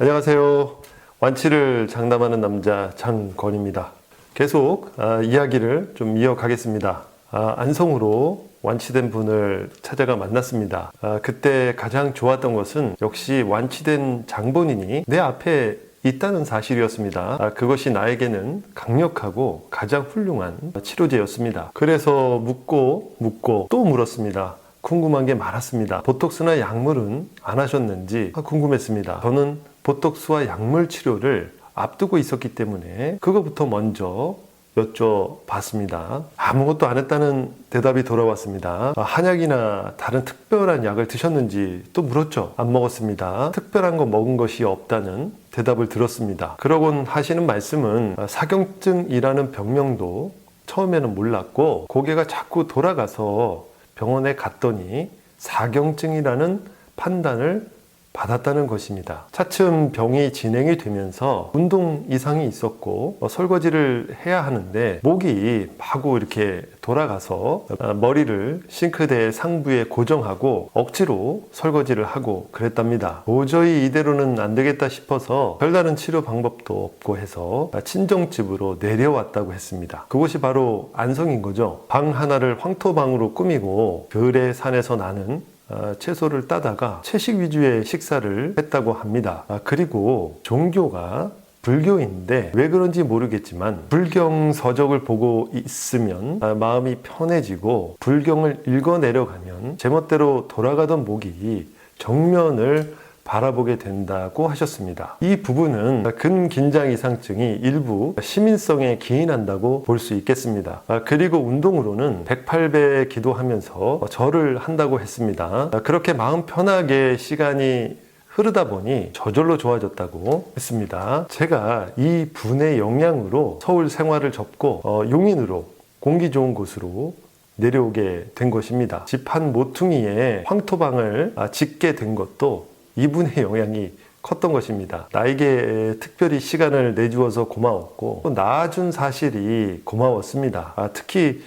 안녕하세요. 완치를 장담하는 남자 장건입니다. 계속 아, 이야기를 좀 이어가겠습니다. 아, 안성으로 완치된 분을 찾아가 만났습니다. 아, 그때 가장 좋았던 것은 역시 완치된 장본인이 내 앞에 있다는 사실이었습니다. 아, 그것이 나에게는 강력하고 가장 훌륭한 치료제였습니다. 그래서 묻고 묻고 또 물었습니다. 궁금한 게 많았습니다. 보톡스나 약물은 안 하셨는지 궁금했습니다. 저는 보톡스와 약물 치료를 앞두고 있었기 때문에 그거부터 먼저 여쭤봤습니다. 아무것도 안 했다는 대답이 돌아왔습니다. 아, 한약이나 다른 특별한 약을 드셨는지 또 물었죠. 안 먹었습니다. 특별한 거 먹은 것이 없다는 대답을 들었습니다. 그러곤 하시는 말씀은 아, 사경증이라는 병명도 처음에는 몰랐고 고개가 자꾸 돌아가서 병원에 갔더니 사경증이라는 판단을 받았다는 것입니다. 차츰 병이 진행이 되면서 운동 이상이 있었고 어, 설거지를 해야 하는데 목이 마구 이렇게 돌아가서 어, 머리를 싱크대 상부에 고정하고 억지로 설거지를 하고 그랬답니다. 도저히 이대로는 안 되겠다 싶어서 별다른 치료 방법도 없고 해서 친정집으로 내려왔다고 했습니다. 그곳이 바로 안성인 거죠. 방 하나를 황토방으로 꾸미고 들의 산에서 나는 어, 채소를 따다가 채식 위주의 식사를 했다고 합니다. 아, 그리고 종교가 불교인데 왜 그런지 모르겠지만 불경 서적을 보고 있으면 아, 마음이 편해지고 불경을 읽어 내려가면 제멋대로 돌아가던 목이 정면을 바라보게 된다고 하셨습니다. 이 부분은 근긴장 이상증이 일부 시민성에 기인한다고 볼 수 있겠습니다. 아, 그리고 운동으로는 108배 기도하면서 절을 한다고 했습니다. 아, 그렇게 마음 편하게 시간이 흐르다 보니 저절로 좋아졌다고 했습니다. 제가 이 분의 영향으로 서울 생활을 접고 어, 용인으로 공기 좋은 곳으로 내려오게 된 것입니다. 집 한 모퉁이에 황토방을 아, 짓게 된 것도 이분의 영향이 컸던 것입니다. 나에게 특별히 시간을 내주어서 고마웠고 또 낳아준 사실이 고마웠습니다. 아, 특히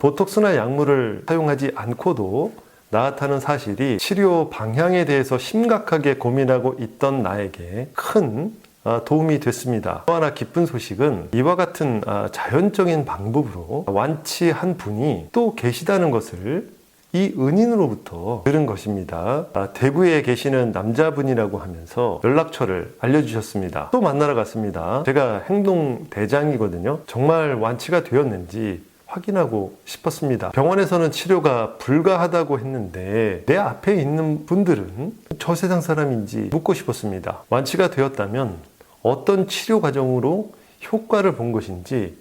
보톡스나 약물을 사용하지 않고도 나았다는 사실이 치료 방향에 대해서 심각하게 고민하고 있던 나에게 큰 아, 도움이 됐습니다. 또 하나 기쁜 소식은 이와 같은 아, 자연적인 방법으로 완치한 분이 또 계시다는 것을 이 은인으로부터 들은 것입니다. 아, 대구에 계시는 남자분이라고 하면서 연락처를 알려주셨습니다. 또 만나러 갔습니다. 제가 행동 대장이거든요. 정말 완치가 되었는지 확인하고 싶었습니다. 병원에서는 치료가 불가하다고 했는데 내 앞에 있는 분들은 저 세상 사람인지 묻고 싶었습니다. 완치가 되었다면 어떤 치료 과정으로 효과를 본 것인지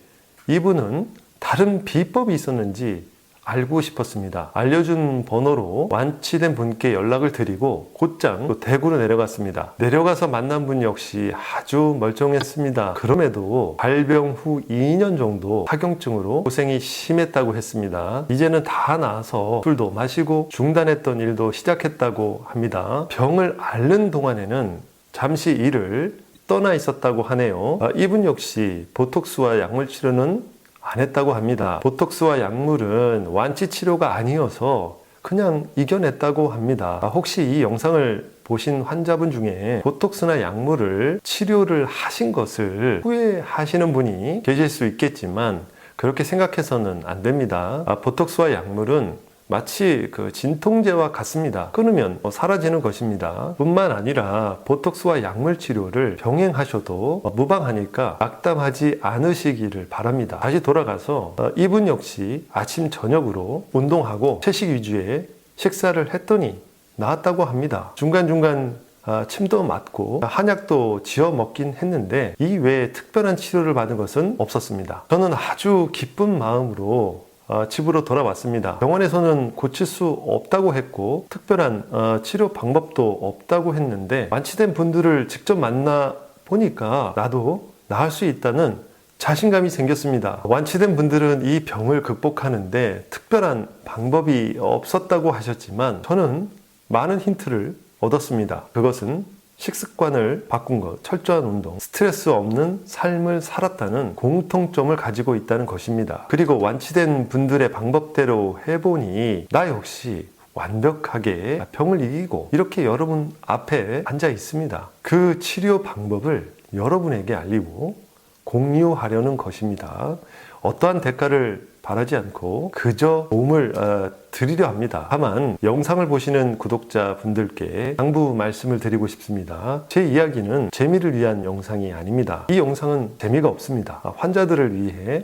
이분은 다른 비법이 있었는지 알고 싶었습니다. 알려준 번호로 완치된 분께 연락을 드리고 곧장 또 대구로 내려갔습니다. 내려가서 만난 분 역시 아주 멀쩡했습니다. 그럼에도 발병 후 2년 정도 사경증으로 고생이 심했다고 했습니다. 이제는 다 나아서 술도 마시고 중단했던 일도 시작했다고 합니다. 병을 앓는 동안에는 잠시 일을 떠나 있었다고 하네요. 아, 이분 역시 보톡스와 약물 치료는 안 했다고 합니다. 보톡스와 약물은 완치 치료가 아니어서 그냥 이겨냈다고 합니다. 아, 혹시 이 영상을 보신 환자분 중에 보톡스나 약물을 치료를 하신 것을 후회하시는 분이 계실 수 있겠지만 그렇게 생각해서는 안 됩니다. 아, 보톡스와 약물은 마치 그 진통제와 같습니다. 끊으면 뭐 사라지는 것입니다. 뿐만 아니라 보톡스와 약물 치료를 병행하셔도 무방하니까 악담하지 않으시기를 바랍니다. 다시 돌아가서 어, 이분 역시 아침 저녁으로 운동하고 채식 위주의 식사를 했더니 나았다고 합니다. 중간중간 아, 침도 맞고 한약도 지어 먹긴 했는데 이 외에 특별한 치료를 받은 것은 없었습니다. 저는 아주 기쁜 마음으로 어, 집으로 돌아왔습니다. 병원에서는 고칠 수 없다고 했고 특별한 어, 치료 방법도 없다고 했는데 완치된 분들을 직접 만나 보니까 나도 나을 수 있다는 자신감이 생겼습니다. 완치된 분들은 이 병을 극복하는데 특별한 방법이 없었다고 하셨지만 저는 많은 힌트를 얻었습니다. 그것은 식습관을 바꾼 것, 철저한 운동, 스트레스 없는 삶을 살았다는 공통점을 가지고 있다는 것입니다. 그리고 완치된 분들의 방법대로 해보니 나 역시 완벽하게 병을 이기고 이렇게 여러분 앞에 앉아 있습니다. 그 치료 방법을 여러분에게 알리고 공유하려는 것입니다. 어떠한 대가를 바라지 않고 그저 도움을 어, 드리려 합니다. 다만 영상을 보시는 구독자 분들께 당부 말씀을 드리고 싶습니다. 제 이야기는 재미를 위한 영상이 아닙니다. 이 영상은 재미가 없습니다. 아, 환자들을 위해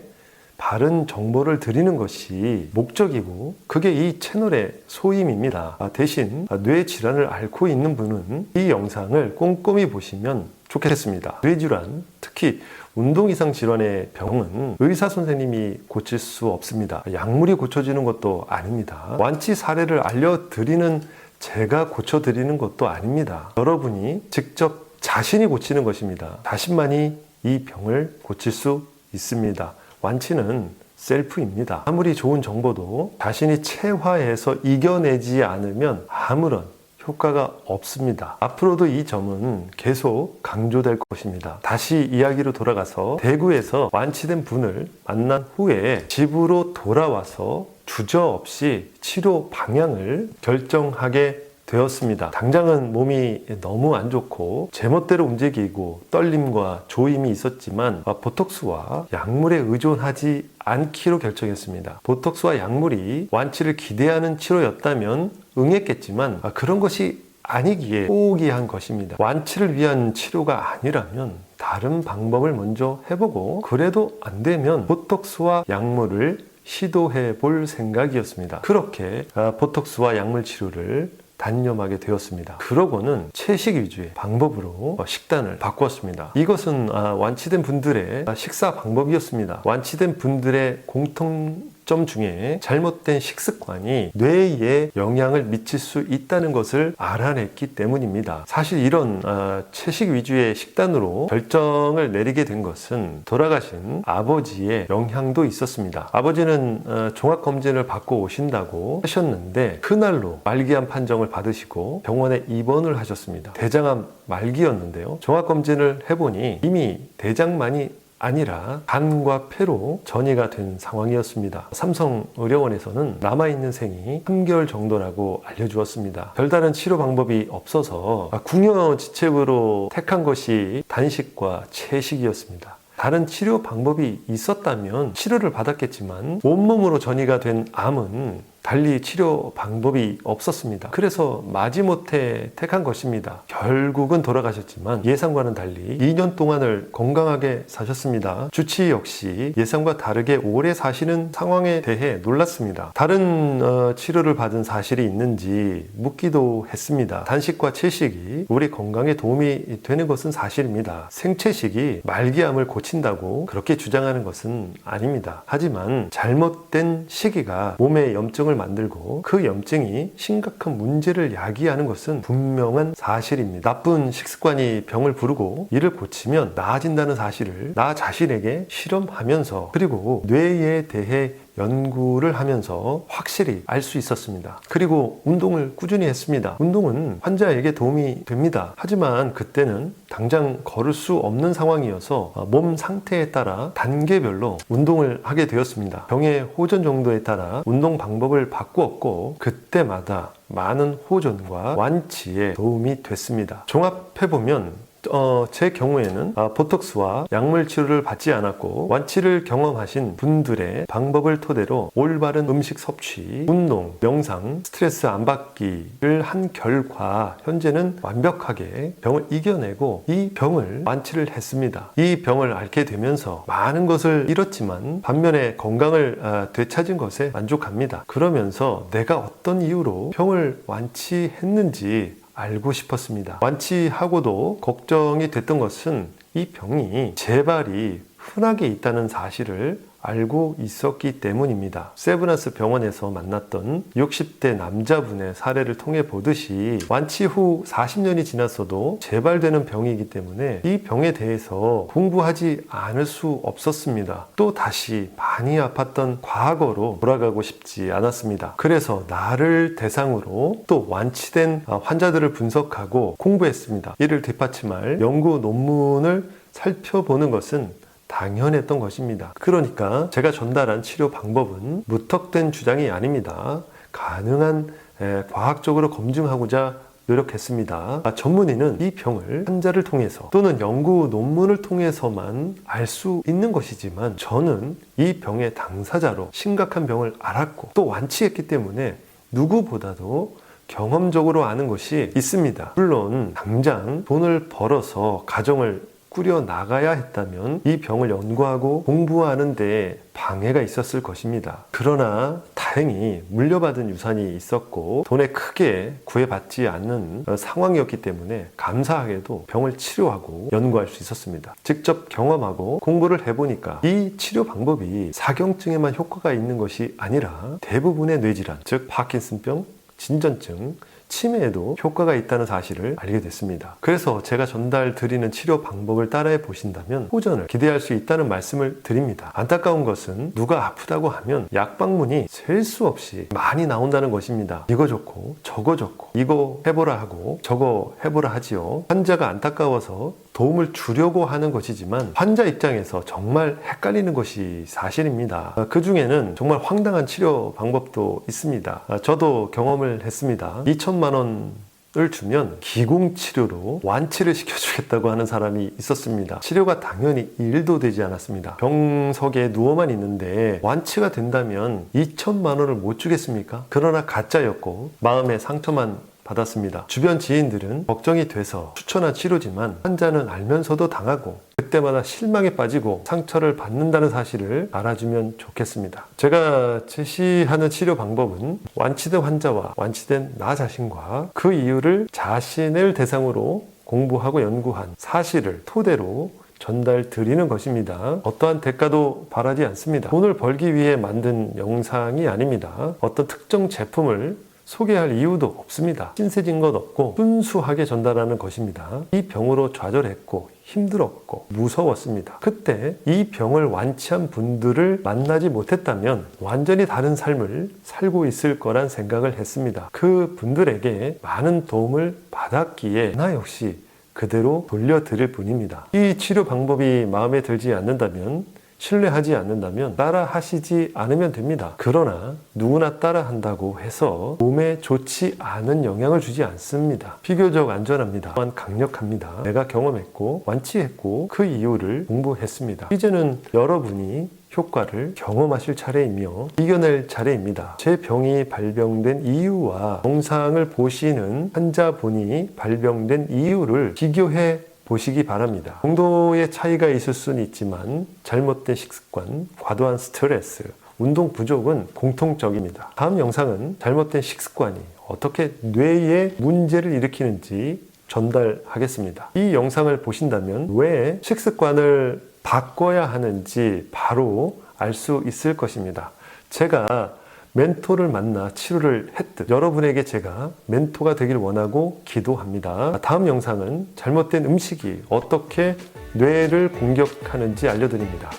바른 정보를 드리는 것이 목적이고 그게 이 채널의 소임입니다. 아, 대신 뇌 질환을 앓고 있는 분은 이 영상을 꼼꼼히 보시면 좋겠습니다. 뇌질환, 특히 운동 이상 질환의 병은 의사 선생님이 고칠 수 없습니다. 약물이 고쳐지는 것도 아닙니다. 완치 사례를 알려드리는 제가 고쳐드리는 것도 아닙니다. 여러분이 직접 자신이 고치는 것입니다. 자신만이 이 병을 고칠 수 있습니다. 완치는 셀프입니다. 아무리 좋은 정보도 자신이 체화해서 이겨내지 않으면 아무런 효과가 없습니다. 앞으로도 이 점은 계속 강조될 것입니다. 다시 이야기로 돌아가서 대구에서 완치된 분을 만난 후에 집으로 돌아와서 주저없이 치료 방향을 결정하게 되었습니다. 당장은 몸이 너무 안 좋고 제멋대로 움직이고 떨림과 조임이 있었지만 아, 보톡스와 약물에 의존하지 않기로 결정했습니다. 보톡스와 약물이 완치를 기대하는 치료였다면 응했겠지만 아, 그런 것이 아니기에 포기한 것입니다. 완치를 위한 치료가 아니라면 다른 방법을 먼저 해보고 그래도 안 되면 보톡스와 약물을 시도해 볼 생각이었습니다. 그렇게 아, 보톡스와 약물 치료를 단념하게 되었습니다. 그러고는 채식 위주의 방법으로 식단을 바꾸었습니다. 이것은 아, 완치된 분들의 식사 방법이었습니다. 완치된 분들의 공통 점 중에 잘못된 식습관이 뇌에 영향을 미칠 수 있다는 것을 알아냈기 때문입니다. 사실 이런 아, 채식 위주의 식단으로 결정을 내리게 된 것은 돌아가신 아버지의 영향도 있었습니다. 아버지는 어, 종합검진을 받고 오신다고 하셨는데 그날로 말기암 판정을 받으시고 병원에 입원을 하셨습니다. 대장암 말기였는데요. 종합검진을 해보니 이미 대장만이 아니라 간과 폐로 전이가 된 상황이었습니다. 삼성의료원에서는 남아있는 생이 3개월 정도라고 알려주었습니다. 별다른 치료 방법이 없어서 궁여지책으로 택한 것이 단식과 채식이었습니다. 다른 치료 방법이 있었다면 치료를 받았겠지만 온몸으로 전이가 된 암은 달리 치료 방법이 없었습니다. 그래서 마지못해 택한 것입니다. 결국은 돌아가셨지만 예상과는 달리 2년 동안을 건강하게 사셨습니다. 주치 역시 예상과 다르게 오래 사시는 상황에 대해 놀랐습니다. 다른 어, 치료를 받은 사실이 있는지 묻기도 했습니다. 단식과 채식이 우리 건강에 도움이 되는 것은 사실입니다. 생채식이 말기암을 고친다고 그렇게 주장하는 것은 아닙니다. 하지만 잘못된 시기가 몸에 염증을 만들고 그 염증이 심각한 문제를 야기하는 것은 분명한 사실입니다. 나쁜 식습관이 병을 부르고 이를 고치면 나아진다는 사실을 나 자신에게 실험하면서 그리고 뇌에 대해 연구를 하면서 확실히 알 수 있었습니다. 그리고 운동을 꾸준히 했습니다. 운동은 환자에게 도움이 됩니다. 하지만 그때는 당장 걸을 수 없는 상황이어서 몸 상태에 따라 단계별로 운동을 하게 되었습니다. 병의 호전 정도에 따라 운동 방법을 바꾸었고 그때마다 많은 호전과 완치에 도움이 됐습니다. 종합해보면 어, 제 경우에는 아, 보톡스와 약물 치료를 받지 않았고 완치를 경험하신 분들의 방법을 토대로 올바른 음식 섭취, 운동, 명상, 스트레스 안 받기를 한 결과 현재는 완벽하게 병을 이겨내고 이 병을 완치를 했습니다. 이 병을 앓게 되면서 많은 것을 잃었지만 반면에 건강을 아, 되찾은 것에 만족합니다. 그러면서 내가 어떤 이유로 병을 완치했는지 알고 싶었습니다. 완치하고도 걱정이 됐던 것은 이 병이 재발이 흔하게 있다는 사실을 알고 있었기 때문입니다. 세브란스 병원에서 만났던 60대 남자분의 사례를 통해 보듯이 완치 후 40년이 지났어도 재발되는 병이기 때문에 이 병에 대해서 공부하지 않을 수 없었습니다. 또 다시 많이 아팠던 과거로 돌아가고 싶지 않았습니다. 그래서 나를 대상으로 또 완치된 환자들을 분석하고 공부했습니다. 이를 뒷받침할 연구 논문을 살펴보는 것은 당연했던 것입니다. 그러니까 제가 전달한 치료 방법은 무턱된 주장이 아닙니다. 가능한 에, 과학적으로 검증하고자 노력했습니다. 아, 전문의는 이 병을 환자를 통해서 또는 연구 논문을 통해서만 알 수 있는 것이지만 저는 이 병의 당사자로 심각한 병을 알았고 또 완치했기 때문에 누구보다도 경험적으로 아는 것이 있습니다. 물론 당장 돈을 벌어서 가정을 꾸려 나가야 했다면 이 병을 연구하고 공부하는데 방해가 있었을 것입니다. 그러나 다행히 물려받은 유산이 있었고 돈에 크게 구애받지 않는 어, 상황이었기 때문에 감사하게도 병을 치료하고 연구할 수 있었습니다. 직접 경험하고 공부를 해보니까 이 치료 방법이 사경증에만 효과가 있는 것이 아니라 대부분의 뇌질환, 즉 파킨슨병, 진전증, 치매에도 효과가 있다는 사실을 알게 됐습니다. 그래서 제가 전달 드리는 치료 방법을 따라해 보신다면 호전을 기대할 수 있다는 말씀을 드립니다. 안타까운 것은 누가 아프다고 하면 약 방문이 셀 수 없이 많이 나온다는 것입니다. 이거 좋고 저거 좋고 이거 해보라 하고 저거 해보라 하지요. 환자가 안타까워서 도움을 주려고 하는 것이지만 환자 입장에서 정말 헷갈리는 것이 사실입니다. 그 중에는 정말 황당한 치료 방법도 있습니다. 아, 저도 경험을 했습니다. 2천만 원 을 주면 기공치료로 완치를 시켜주겠다고 하는 사람이 있었습니다. 치료가 당연히 일도 되지 않았습니다. 병석에 누워만 있는데 완치가 된다면 2천만 원을 못 주겠습니까? 그러나 가짜였고 마음의 상처만 받았습니다. 주변 지인들은 걱정이 돼서 추천한 치료지만 환자는 알면서도 당하고 그때마다 실망에 빠지고 상처를 받는다는 사실을 알아주면 좋겠습니다. 제가 제시하는 치료 방법은 완치된 환자와 완치된 나 자신과 그 이유를 자신을 대상으로 공부하고 연구한 사실을 토대로 전달 드리는 것입니다. 어떠한 대가도 바라지 않습니다. 돈을 벌기 위해 만든 영상이 아닙니다. 어떤 특정 제품을 소개할 이유도 없습니다. 신세진 것 없고 순수하게 전달하는 것입니다. 이 병으로 좌절했고 힘들었고 무서웠습니다. 그때 이 병을 완치한 분들을 만나지 못했다면 완전히 다른 삶을 살고 있을 거란 생각을 했습니다. 그 분들에게 많은 도움을 받았기에 나 역시 그대로 돌려드릴 뿐입니다. 이 치료 방법이 마음에 들지 않는다면 신뢰하지 않는다면 따라 하시지 않으면 됩니다. 그러나 누구나 따라 한다고 해서 몸에 좋지 않은 영향을 주지 않습니다. 비교적 안전합니다. 또한 강력합니다. 내가 경험했고 완치했고 그 이유를 공부했습니다. 이제는 여러분이 효과를 경험하실 차례이며 이겨낼 차례입니다. 제 병이 발병된 이유와 영상을 보시는 환자분이 발병된 이유를 비교해 보시기 바랍니다. 정도의 차이가 있을 수는 있지만 잘못된 식습관, 과도한 스트레스, 운동 부족은 공통적입니다. 다음 영상은 잘못된 식습관이 어떻게 뇌에 문제를 일으키는지 전달하겠습니다. 이 영상을 보신다면 왜 식습관을 바꿔야 하는지 바로 알 수 있을 것입니다. 제가 멘토를 만나 치료를 했듯 여러분에게 제가 멘토가 되길 원하고 기도합니다. 다음 영상은 잘못된 음식이 어떻게 뇌를 공격하는지 알려드립니다.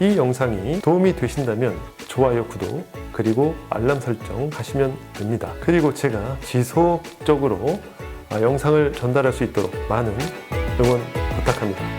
이 영상이 도움이 되신다면 좋아요, 구독, 그리고 알람 설정 하시면 됩니다. 그리고 제가 지속적으로 아, 영상을 전달할 수 있도록 많은 응원 부탁합니다.